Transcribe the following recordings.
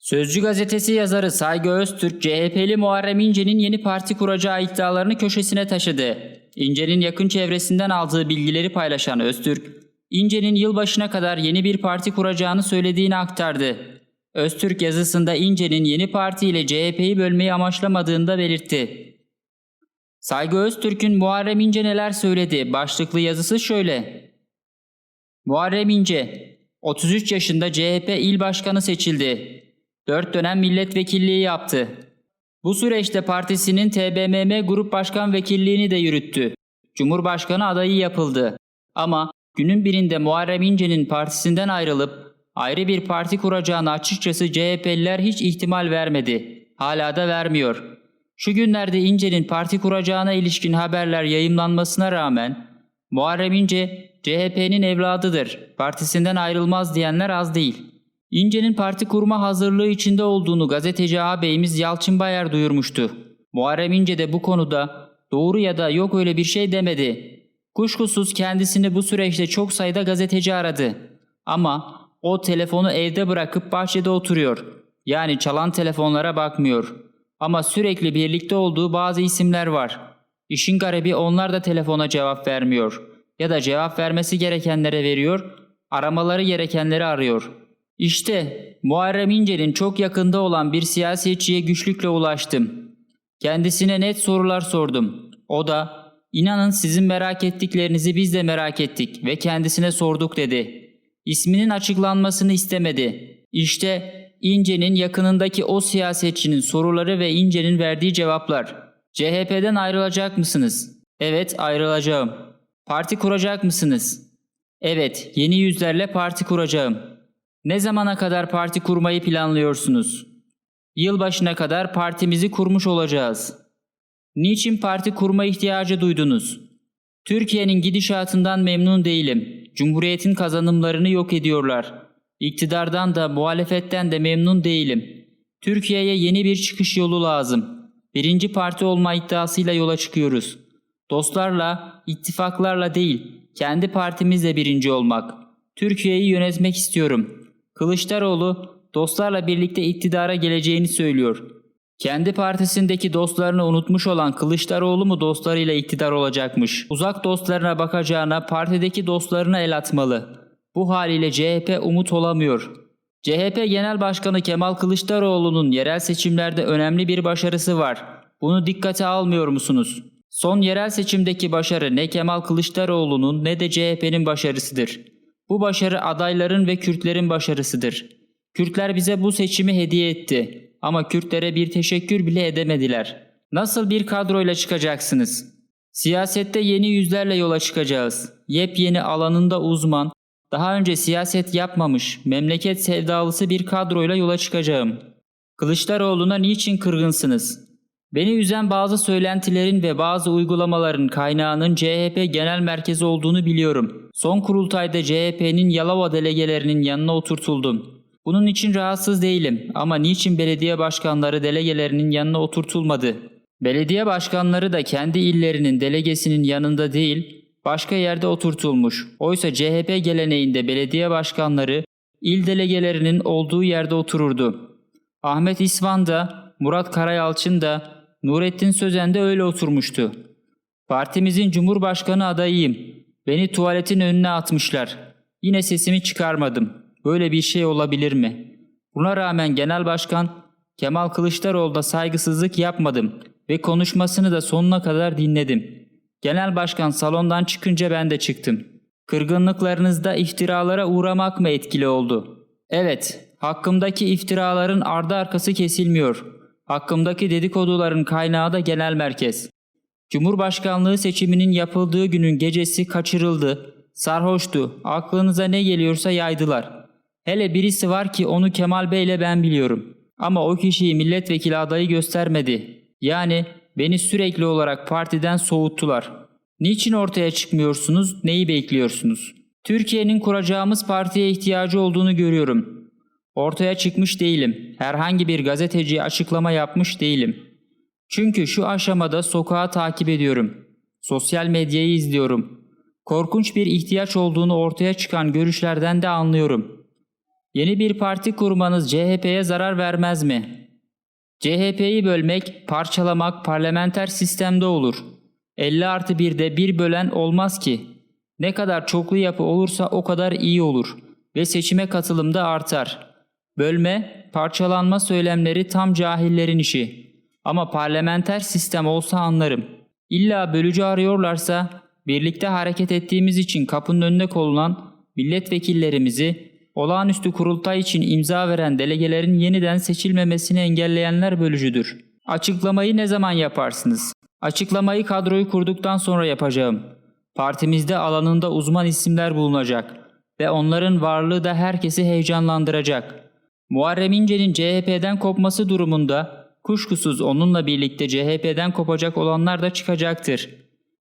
Sözcü gazetesi yazarı Saygı Öztürk, CHP'li Muharrem İnce'nin yeni parti kuracağı iddialarını köşesine taşıdı. İnce'nin yakın çevresinden aldığı bilgileri paylaşan Öztürk, İnce'nin yılbaşına kadar yeni bir parti kuracağını söylediğini aktardı. Öztürk yazısında İnce'nin yeni partiyle CHP'yi bölmeyi amaçlamadığını da belirtti. Saygı Öztürk'ün Muharrem İnce neler söyledi başlıklı yazısı şöyle. Muharrem İnce, 33 yaşında CHP il başkanı seçildi. 4 dönem milletvekilliği yaptı. Bu süreçte partisinin TBMM Grup Başkan Vekilliğini de yürüttü. Cumhurbaşkanı adayı yapıldı. Ama günün birinde Muharrem İnce'nin partisinden ayrılıp ayrı bir parti kuracağını açıkçası CHP'liler hiç ihtimal vermedi. Hala da vermiyor. Şu günlerde İnce'nin parti kuracağına ilişkin haberler yayımlanmasına rağmen Muharrem İnce CHP'nin evladıdır, partisinden ayrılmaz diyenler az değil. İnce'nin parti kurma hazırlığı içinde olduğunu gazeteci ağabeyimiz Yalçın Bayar duyurmuştu. Muharrem İnce de bu konuda doğru ya da yok öyle bir şey demedi. Kuşkusuz kendisini bu süreçte çok sayıda gazeteci aradı. Ama o telefonu evde bırakıp bahçede oturuyor. Yani çalan telefonlara bakmıyor. Ama sürekli birlikte olduğu bazı isimler var. İşin garibi onlar da telefona cevap vermiyor. Ya da cevap vermesi gerekenlere veriyor, aramaları gerekenleri arıyor. İşte Muharrem İnce'nin çok yakında olan bir siyasetçiye güçlükle ulaştım. Kendisine net sorular sordum. O da inanın sizin merak ettiklerinizi biz de merak ettik ve kendisine sorduk dedi. İsminin açıklanmasını istemedi. İşte İnce'nin yakınındaki o siyasetçinin soruları ve İnce'nin verdiği cevaplar. CHP'den ayrılacak mısınız? Evet ayrılacağım. Parti kuracak mısınız? Evet yeni yüzlerle parti kuracağım. Ne zamana kadar parti kurmayı planlıyorsunuz? Yılbaşına kadar partimizi kurmuş olacağız. Niçin parti kurma ihtiyacı duydunuz? Türkiye'nin gidişatından memnun değilim. Cumhuriyetin kazanımlarını yok ediyorlar. İktidardan da muhalefetten de memnun değilim. Türkiye'ye yeni bir çıkış yolu lazım. Birinci parti olma iddiasıyla yola çıkıyoruz. Dostlarla, ittifaklarla değil, kendi partimizle birinci olmak. Türkiye'yi yönetmek istiyorum. Kılıçdaroğlu dostlarla birlikte iktidara geleceğini söylüyor. Kendi partisindeki dostlarını unutmuş olan Kılıçdaroğlu mu dostlarıyla iktidar olacakmış? Uzak dostlarına bakacağına partideki dostlarına el atmalı. Bu haliyle CHP umut olamıyor. CHP Genel Başkanı Kemal Kılıçdaroğlu'nun yerel seçimlerde önemli bir başarısı var. Bunu dikkate almıyor musunuz? Son yerel seçimdeki başarı ne Kemal Kılıçdaroğlu'nun ne de CHP'nin başarısıdır. Bu başarı adayların ve Kürtlerin başarısıdır. Kürtler bize bu seçimi hediye etti ama Kürtlere bir teşekkür bile edemediler. Nasıl bir kadroyla çıkacaksınız? Siyasette yeni yüzlerle yola çıkacağız. Yepyeni alanında uzman, daha önce siyaset yapmamış, memleket sevdalısı bir kadroyla yola çıkacağım. Kılıçdaroğlu'na niçin kırgınsınız? Beni üzen bazı söylentilerin ve bazı uygulamaların kaynağının CHP genel merkezi olduğunu biliyorum. Son kurultayda CHP'nin Yalova delegelerinin yanına oturtuldum. Bunun için rahatsız değilim ama niçin belediye başkanları delegelerinin yanına oturtulmadı? Belediye başkanları da kendi illerinin delegesinin yanında değil, başka yerde oturtulmuş. Oysa CHP geleneğinde belediye başkanları il delegelerinin olduğu yerde otururdu. Ahmet İsvan da, Murat Karayalçın da, Nurettin Sözen de öyle oturmuştu. Partimizin cumhurbaşkanı adayıyım. Beni tuvaletin önüne atmışlar. Yine sesimi çıkarmadım. Böyle bir şey olabilir mi? Buna rağmen Genel Başkan Kemal Kılıçdaroğlu'na saygısızlık yapmadım ve konuşmasını da sonuna kadar dinledim. Genel Başkan salondan çıkınca ben de çıktım. Kırgınlıklarınızda iftiralara uğramak mı etkili oldu? Evet, hakkımdaki iftiraların ardı arkası kesilmiyor. Hakkımdaki dedikoduların kaynağı da genel merkez. Cumhurbaşkanlığı seçiminin yapıldığı günün gecesi kaçırıldı. Sarhoştu. Aklınıza ne geliyorsa yaydılar. Hele birisi var ki onu Kemal Bey ile ben biliyorum. Ama o kişiyi milletvekili adayı göstermedi. Yani beni sürekli olarak partiden soğuttular. Niçin ortaya çıkmıyorsunuz? Neyi bekliyorsunuz? Türkiye'nin kuracağımız partiye ihtiyacı olduğunu görüyorum. Ortaya çıkmış değilim. Herhangi bir gazeteciye açıklama yapmış değilim. Çünkü şu aşamada sokağı takip ediyorum. Sosyal medyayı izliyorum. Korkunç bir ihtiyaç olduğunu ortaya çıkan görüşlerden de anlıyorum. Yeni bir parti kurmanız CHP'ye zarar vermez mi? CHP'yi bölmek, parçalamak parlamenter sistemde olur. 50 artı 1'de bir bölen olmaz ki. Ne kadar çoklu yapı olursa o kadar iyi olur ve seçime katılım da artar. Bölme, parçalanma söylemleri tam cahillerin işi. Ama parlamenter sistem olsa anlarım. İlla bölücü arıyorlarsa birlikte hareket ettiğimiz için kapının önüne konulan milletvekillerimizi olağanüstü kurultay için imza veren delegelerin yeniden seçilmemesini engelleyenler bölücüdür. Açıklamayı ne zaman yaparsınız? Açıklamayı kadroyu kurduktan sonra yapacağım. Partimizde alanında uzman isimler bulunacak ve onların varlığı da herkesi heyecanlandıracak. Muharrem İnce'nin CHP'den kopması durumunda kuşkusuz onunla birlikte CHP'den kopacak olanlar da çıkacaktır.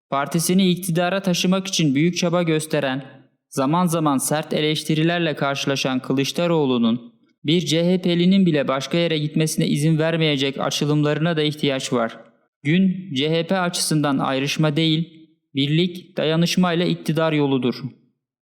Partisini iktidara taşımak için büyük çaba gösteren, zaman zaman sert eleştirilerle karşılaşan Kılıçdaroğlu'nun bir CHP'linin bile başka yere gitmesine izin vermeyecek açılımlarına da ihtiyaç var. Gün CHP açısından ayrışma değil, birlik, dayanışmayla iktidar yoludur.